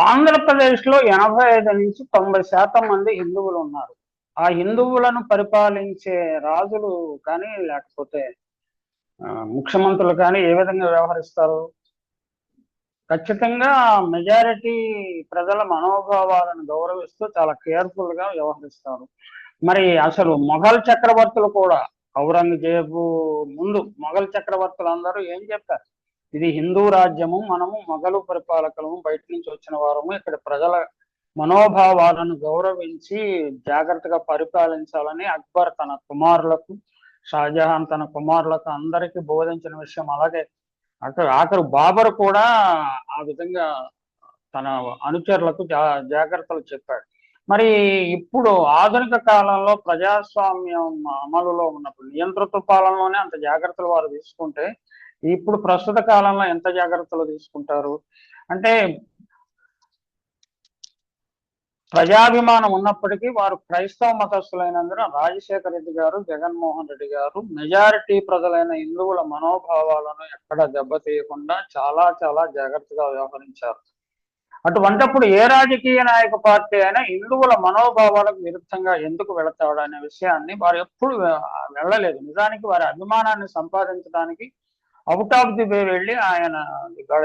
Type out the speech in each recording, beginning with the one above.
ఆంధ్రప్రదేశ్లో ఎనభై ఐదు నుంచి తొంభై శాతం మంది హిందువులు ఉన్నారు. ఆ హిందువులను పరిపాలించే రాజులు కానీ లేకపోతే ముఖ్యమంత్రులు కానీ ఏ విధంగా వ్యవహరిస్తారు? ఖచ్చితంగా మెజారిటీ ప్రజల మనోభావాలను గౌరవిస్తూ చాలా కేర్ఫుల్గా వ్యవహరిస్తారు. మరి అసలు మొఘల్ చక్రవర్తులు కూడా ఔరంగజేబు ముందు మొఘల్ చక్రవర్తులు అందరూ ఏం చెప్పారు? ఇది హిందూ రాజ్యము మనము మొఘలు పరిపాలకులము బయట నుంచి వచ్చిన వారము ఇక్కడ ప్రజల మనోభావాలను గౌరవించి జాగ్రత్తగా పరిపాలించాలని అక్బర్ తన కుమారులకు షాజహాన్ తన కుమారులకు అందరికీ బోధించిన విషయం అలాగే. అక్కడ ఆఖరు బాబర్ కూడా ఆ విధంగా తన అనుచరులకు జా జాగ్రత్తలు చెప్పాడు. మరి ఇప్పుడు ఆధునిక కాలంలో ప్రజాస్వామ్యం అమలులో ఉన్నప్పుడు నియంత్రిత పాలనలోనే అంత జాగ్రత్తలు వారు తీసుకుంటే ఇప్పుడు ప్రస్తుత కాలంలో ఎంత జాగ్రత్తలు తీసుకుంటారు? అంటే ప్రజాభిమానం ఉన్నప్పటికీ వారు క్రైస్తవ మతస్థులైనందున రాజశేఖర రెడ్డి గారు జగన్మోహన్ రెడ్డి గారు మెజారిటీ ప్రజలైన హిందువుల మనోభావాలను ఎక్కడ దెబ్బతీయకుండా చాలా చాలా జాగ్రత్తగా వ్యవహరించారు. అటువంటప్పుడు ఏ రాజకీయ నాయక పార్టీ అయినా హిందువుల మనోభావాలకు విరుద్ధంగా ఎందుకు వెళతాడు అనే విషయాన్ని వారు ఎప్పుడు వెళ్ళలేదు. నిజానికి వారి అభిమానాన్ని సంపాదించడానికి అవుట్ ఆఫ్ ది వే వెళ్ళి ఆయన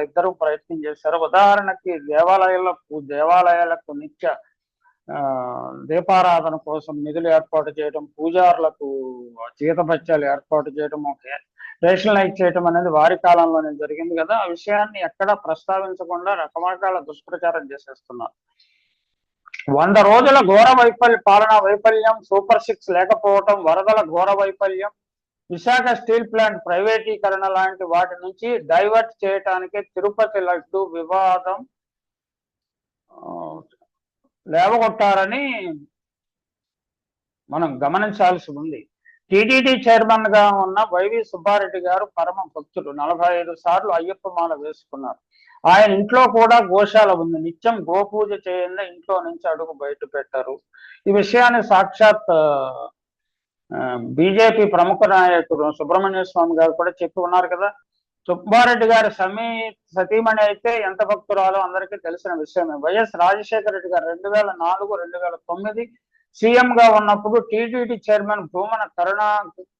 ఇద్దరు ప్రయత్నం చేశారు. ఉదాహరణకి దేవాలయాలకు దేవాలయాలకు నిత్య ఆ, దీపారాధన కోసం నిధులు ఏర్పాటు చేయడం పూజారులకు జీతభత్యాలు ఏర్పాటు చేయడం ఒక రేషనలైజ్ చేయడం అనేది వారి కాలంలోనే జరిగింది కదా. ఆ విషయాన్ని ఎక్కడా ప్రస్తావించకుండా రకరకాల దుష్ప్రచారం చేసేస్తున్నారు. వంద రోజుల ఘోర వైఫల్య పాలనా వైఫల్యం సూపర్ సిక్స్ లేకపోవటం వరదల ఘోర వైఫల్యం విశాఖ స్టీల్ ప్లాంట్ ప్రైవేటీకరణ లాంటి వాటి నుంచి డైవర్ట్ చేయటానికి తిరుపతి లడ్డు వివాదం లేవగొట్టారని మనం గమనించాల్సి ఉంది టీటీడీ చైర్మన్గా ఉన్న వైవి సుబ్బారెడ్డి గారు పరమ భక్తుడు నలభై ఐదు సార్లు అయ్యప్ప మాల వేసుకున్నారు. ఆయన ఇంట్లో కూడా గోశాల ఉంది. నిత్యం గోపూజ చేయంగా ఇంట్లో నుంచి అడుగు బయట పెట్టారు. ఈ విషయాన్ని సాక్షాత్ బీజేపీ ప్రముఖ నాయకుడు సుబ్రహ్మణ్య స్వామి గారు కూడా చెప్పి ఉన్నారు కదా. సుబ్బారెడ్డి గారి సమీ సతీమణి అయితే ఎంత భక్తురాలో అందరికీ తెలిసిన విషయమే. వైఎస్ రాజశేఖర రెడ్డి గారు రెండు వేల నాలుగు రెండు వేల తొమ్మిది సీఎం గా ఉన్నప్పుడు టీటీడీ చైర్మన్ భూమన కరుణా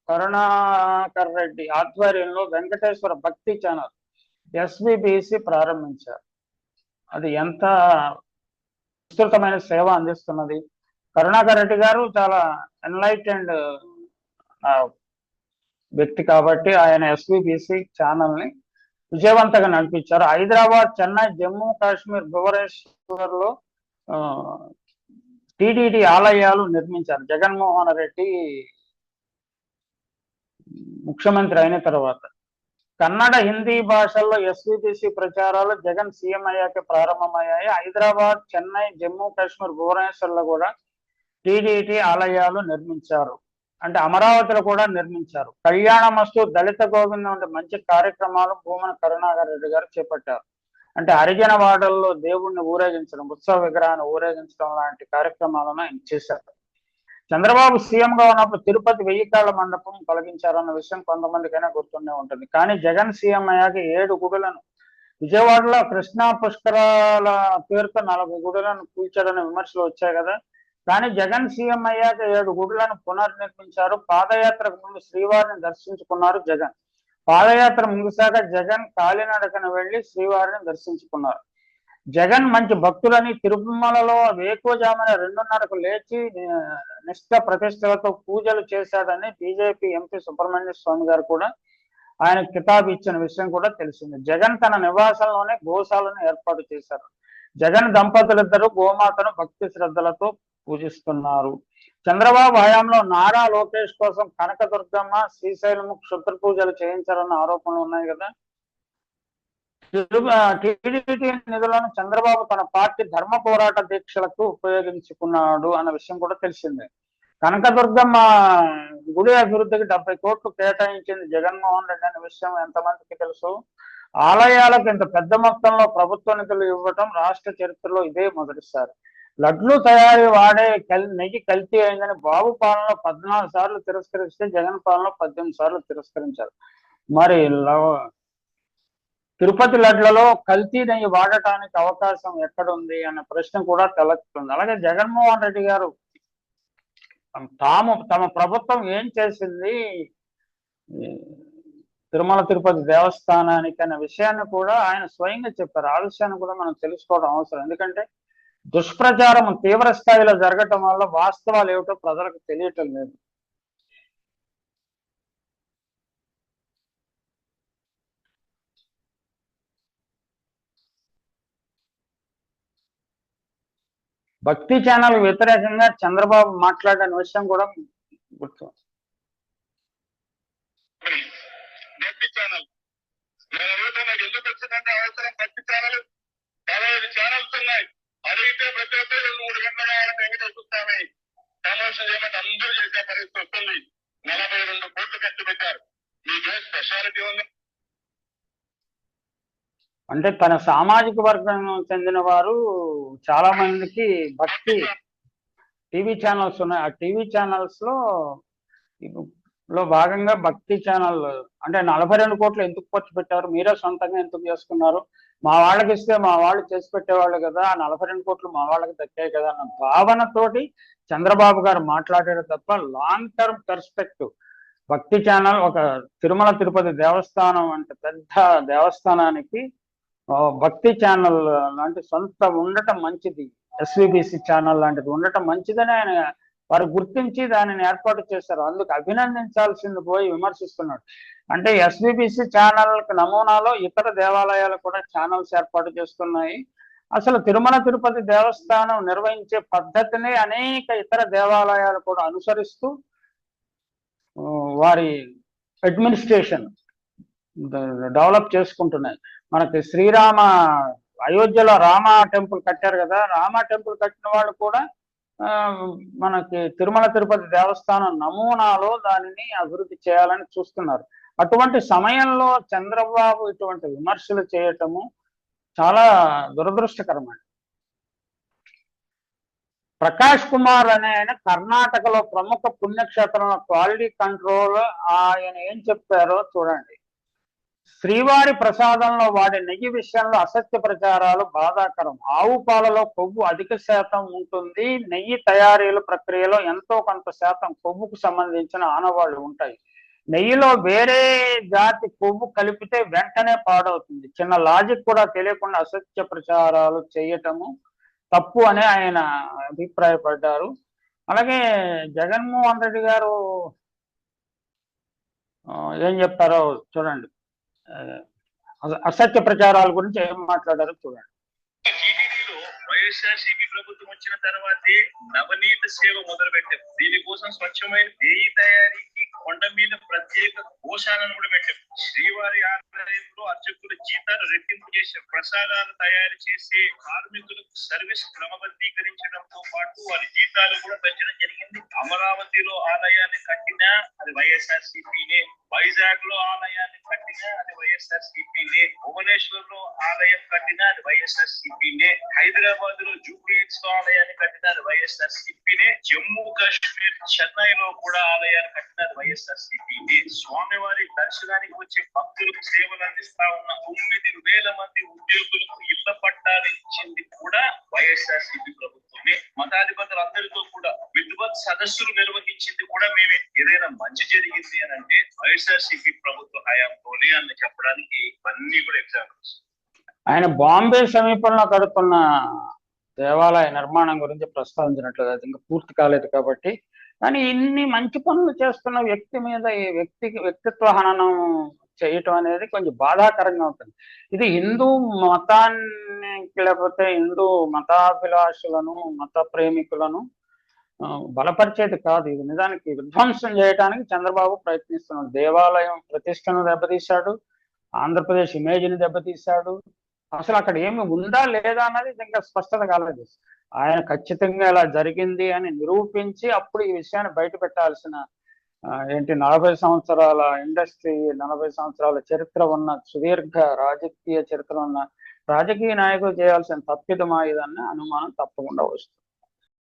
కరుణాకర్ రెడ్డి ఆధ్వర్యంలో వెంకటేశ్వర భక్తి ఛానల్ ఎస్బిబిసి ప్రారంభించారు. అది ఎంత విస్తృతమైన సేవ అందిస్తున్నది. కరుణాకర్ రెడ్డి గారు చాలా ఎన్లైట్ అండ్ వ్యక్తి కాబట్టి ఆయన ఎస్విబిసి ఛానల్ని విజయవంతంగా నడిపించారు. హైదరాబాద్ చెన్నై జమ్మూ కాశ్మీర్ భువనేశ్వర్లో టిడిడి ఆలయాలు నిర్మించారు. జగన్మోహన్ రెడ్డి ముఖ్యమంత్రి అయిన తర్వాత. కన్నడ హిందీ భాషల్లో ఎస్విబిసి ప్రచారాలు జగన్ సీఎం అయ్యాక ప్రారంభమయ్యాయి. హైదరాబాద్ చెన్నై జమ్మూ కాశ్మీర్ భువనేశ్వర్లో కూడా టీడీటీ ఆలయాలు నిర్మించారు. అంటే అమరావతిలో కూడా నిర్మించారు. కళ్యాణమస్తు దళిత గోవిందం వంటి మంచి కార్యక్రమాలు భూమన కరుణాకర్ రెడ్డి గారు చేపట్టారు. అంటే హరిజన వాడల్లో దేవుణ్ణి ఊరేగించడం ఉత్సవ విగ్రహాన్ని ఊరేగించడం లాంటి కార్యక్రమాలను ఆయన చేశారు. చంద్రబాబు సీఎం గా ఉన్నప్పుడు తిరుపతి వెయ్యి కాళ్ళ మండపం తొలగించారన్న విషయం కొంతమందికైనా గుర్తుండే ఉంటుంది. కానీ జగన్ సీఎం అయ్యాక ఏడు గుడులను విజయవాడలో కృష్ణా పుష్కరాల పేరుతో నలభై గుడులను కూల్చాడనే విమర్శలు వచ్చాయి కదా. కానీ జగన్ సీఎం అయ్యాక ఏడు గుడులను పునర్నిర్మించారు. పాదయాత్రకు ముందు శ్రీవారిని దర్శించుకున్నారు జగన్. పాదయాత్ర ముగిశాక జగన్ కాలినడకన వెళ్ళి శ్రీవారిని దర్శించుకున్నారు. జగన్ మంచి భక్తులని తిరుమలలో వేకోజామున రెండున్నరకు లేచి నిష్ఠ ప్రతిష్టలతో పూజలు చేశాడని బీజేపీ ఎంపీ సుబ్రహ్మణ్య స్వామి గారు కూడా ఆయన కితాబు ఇచ్చిన విషయం కూడా తెలిసింది. జగన్ తన నివాసంలోనే గోశాలను ఏర్పాటు చేశారు. జగన్ దంపతులిద్దరూ గోమాతను భక్తి శ్రద్ధలతో పూజిస్తున్నారు. చంద్రబాబు హయాంలో నారా లోకేష్ కోసం కనకదుర్గమ్మ శ్రీశైలము క్షుద్ర పూజలు చేయించారన్న ఆరోపణలు ఉన్నాయి కదా. టీడీపీ నిధులను చంద్రబాబు తన పార్టీ ధర్మ పోరాట దీక్షలకు ఉపయోగించుకున్నాడు అన్న విషయం కూడా తెలిసిందే. కనకదుర్గమ్మ గుడి అభివృద్ధికి డెబ్బై కోట్లు కేటాయించింది జగన్మోహన్ రెడ్డి అనే విషయం ఎంతమందికి తెలుసు? ఆలయాలకు ఇంత పెద్ద మొత్తంలో ప్రభుత్వ నిధులు ఇవ్వటం రాష్ట్ర చరిత్రలో ఇదే మొదటిసారి. లడ్లు తయారీ వాడే కల్ నెయ్యి కల్తీ అయిందని బాబు పాలనలో పద్నాలుగు సార్లు తిరస్కరిస్తే జగన్ పాలనలో పద్దెనిమిది సార్లు తిరస్కరించారు. మరి తిరుపతి లడ్లలో కల్తీ నెయ్యి వాడటానికి అవకాశం ఎక్కడుంది అనే ప్రశ్న కూడా తలెత్తుంది అలాగే జగన్మోహన్ రెడ్డి గారు తాము తమ ప్రభుత్వం ఏం చేసింది? తిరుమల తిరుపతి దేవస్థానానికి అనే విషయాన్ని కూడా ఆయన స్వయంగా చెప్పారు. ఆ విషయాన్ని కూడా మనం తెలుసుకోవడం అవసరం. ఎందుకంటే దుష్ప్రచారం తీవ్ర స్థాయిలో జరగటం వల్ల వాస్తవాలు ఏమిటో ప్రజలకు తెలియటం లేదు. భక్తి ఛానల్ వ్యతిరేకంగా చంద్రబాబు మాట్లాడిన విషయం కూడా గుర్తు. ఛానల్. చేయమంటే అందరూ చేసే పరిస్థితి వస్తుంది. నలభై రెండు కోట్లు ఖర్చు పెట్టారు. మీకేం స్పెషాలిటీ ఉంది. అంటే తన సామాజిక వర్గం చెందిన వారు చాలా మందికి భక్తి టీవీ ఛానల్స్ ఉన్నాయి. ఆ టీవీ ఛానల్స్లో లో భాగంగా భక్తి ఛానల్ అంటే నలభై రెండు కోట్లు ఎందుకు ఖర్చు పెట్టారు? మీరే సొంతంగా ఎందుకు చేసుకున్నారు? మా వాళ్ళకి ఇస్తే మా వాళ్ళు చేసి పెట్టేవాళ్ళు కదా ఆ నలభై రెండు కోట్లు మా వాళ్ళకి దక్కాయి కదా అన్న భావనతోటి చంద్రబాబు గారు మాట్లాడారు తప్ప long term perspective Bhakti channel ఒక తిరుమల తిరుపతి దేవస్థానం అంటే పెద్ద దేవస్థానానికి భక్తి ఛానల్ లాంటి సొంత ఉండటం మంచిది. ఎస్విబిసి ఛానల్ లాంటిది ఉండటం మంచిదని ఆయన వారు గుర్తించి దానిని ఏర్పాటు చేశారు. అందుకు అభినందించాల్సింది పోయి విమర్శిస్తున్నాడు. అంటే ఎస్బిబిసి ఛానల్ నమూనాలో ఇతర దేవాలయాలు కూడా ఛానల్స్ ఏర్పాటు చేస్తున్నాయి. అసలు తిరుమల తిరుపతి దేవస్థానం నిర్వహించే పద్ధతిని అనేక ఇతర దేవాలయాలు కూడా అనుసరిస్తూ వారి అడ్మినిస్ట్రేషన్ డెవలప్ చేసుకుంటున్నాయి. మనకి శ్రీరామ అయోధ్యలో రామ టెంపుల్ కట్టారు కదా రామ టెంపుల్ కట్టిన వాళ్ళు కూడా మనకి తిరుమల తిరుపతి దేవస్థానం నమూనాలో దానిని అభివృద్ధి చేయాలని చూస్తున్నారు. అటువంటి సమయంలో చంద్రబాబు ఇటువంటి విమర్శలు చేయటము చాలా దురదృష్టకరమండి ప్రకాష్ కుమార్ అనే ఆయన కర్ణాటకలో ప్రముఖ పుణ్యక్షేత్రం క్వాలిటీ కంట్రోల్ ఆయన ఏం చెప్పారో చూడండి. శ్రీవారి ప్రసాదంలో వాడే నెయ్యి విషయంలో అసత్య ప్రచారాలు బాధాకరం. ఆవు పాలలో కొవ్వు అధిక శాతం ఉంటుంది. నెయ్యి తయారీల ప్రక్రియలో ఎంతో కొంత శాతం కొవ్వుకు సంబంధించిన ఆనవాళ్ళు ఉంటాయి. నెయ్యిలో వేరే జాతి కొవ్వు కలిపితే వెంటనే పాడవుతుంది. చిన్న లాజిక్ కూడా తెలియకుండా అసత్య ప్రచారాలు చేయటము తప్పు అని ఆయన అభిప్రాయపడ్డారు. అలాగే జగన్మోహన్ రెడ్డి గారు ఏం చెప్పారో చూడండి. అసత్య ప్రచారాల గురించి ఏం మాట్లాడారో చూడండి. వైఎస్ఆర్సీపీ ప్రభుత్వం వచ్చిన తర్వాతే నవనీత సేవ మొదలు పెట్టాం దీనికోసం స్వచ్ఛమైన నెయ్యి తయారీకి కొండ మీద ప్రత్యేక గోశాలను కూడా పెట్టాం. శ్రీవారి ఆలయంలో అర్చకుల జీతాలు రెట్టింపు చేశాం. ప్రసాదాలు తయారు చేసే కార్మికులకు సర్వీస్ క్రమబద్ధీకరించడంతో పాటు వారి జీతాలు కూడా పెంచడం జరిగింది. అమరావతిలో ఆలయాన్ని కట్టినా అది వైఎస్ఆర్సీపీనే వైజాగ్లో ఆలయాన్ని కట్టినా అది వైఎస్ఆర్సీపీనే భువనేశ్వర్లో ఆలయం కట్టినా అది వైఎస్ఆర్సీపీనే హైదరాబాద్లో జూబ్లీహిల్స్లో ఆలయాన్ని కట్టినా అది వైఎస్ఆర్సీపీనే జమ్మూ కాశ్మీర్ చెన్నై లో కూడా ఆలయాన్ని కట్టినా అది వైఎస్ఆర్సీపీనే స్వామివారి దర్శనానికి వచ్చే భక్తులకు సేవలు అందిస్తా ఉన్న తొమ్మిది వేల మంది ఉద్యోగులకు ఇళ్ళ పట్టాలు ఇచ్చింది కూడా వైఎస్ఆర్ సిపి ప్రభుత్వం. మతాధిపతులు అందరితో కూడా విద్వత్ సదస్సులు నిర్వహించింది కూడా మేమే. ఏదైనా మంచి జరిగింది అని అంటే వైఎస్ఆర్సీపీ ప్రభుత్వ హయాంతోనే అని చెప్పడానికి ఇవన్నీ కూడా ఎగ్జాంపుల్స్ ఆయన బాంబే సమీపంలో కడుతున్న దేవాలయ నిర్మాణం గురించి ప్రస్తావించినట్లేదు అది ఇంకా పూర్తి కాలేదు కాబట్టి. కానీ ఇన్ని మంచి పనులు చేస్తున్న వ్యక్తి మీద ఈ వ్యక్తికి వ్యక్తిత్వ హననం చేయటం అనేది కొంచెం బాధాకరంగా ఉంటుంది. ఇది హిందూ మతాన్ని లేకపోతే హిందూ మతాభిలాషులను మత ప్రేమికులను బలపరిచేది కాదు ఇది. నిజానికి విధ్వంసం చేయడానికి చంద్రబాబు ప్రయత్నిస్తున్నాడు. దేవాలయం ప్రతిష్టను దెబ్బతీశాడు ఆంధ్రప్రదేశ్ ఇమేజ్ని దెబ్బతీశాడు. అసలు అక్కడ ఏమి ఉందా లేదా అన్నది ఇంకా స్పష్టత కాలేదు. ఆయన ఖచ్చితంగా ఇలా జరిగింది అని నిరూపించి అప్పుడు ఈ విషయాన్ని బయట పెట్టాల్సిన ఏంటి నలభై సంవత్సరాల ఇండస్ట్రీ నలభై సంవత్సరాల చరిత్ర ఉన్న సుదీర్ఘ రాజకీయ చరిత్ర ఉన్న రాజకీయ నాయకులు చేయాల్సిన తప్పిదమా ఇదన్న అనుమానం తప్పకుండా వస్తుంది.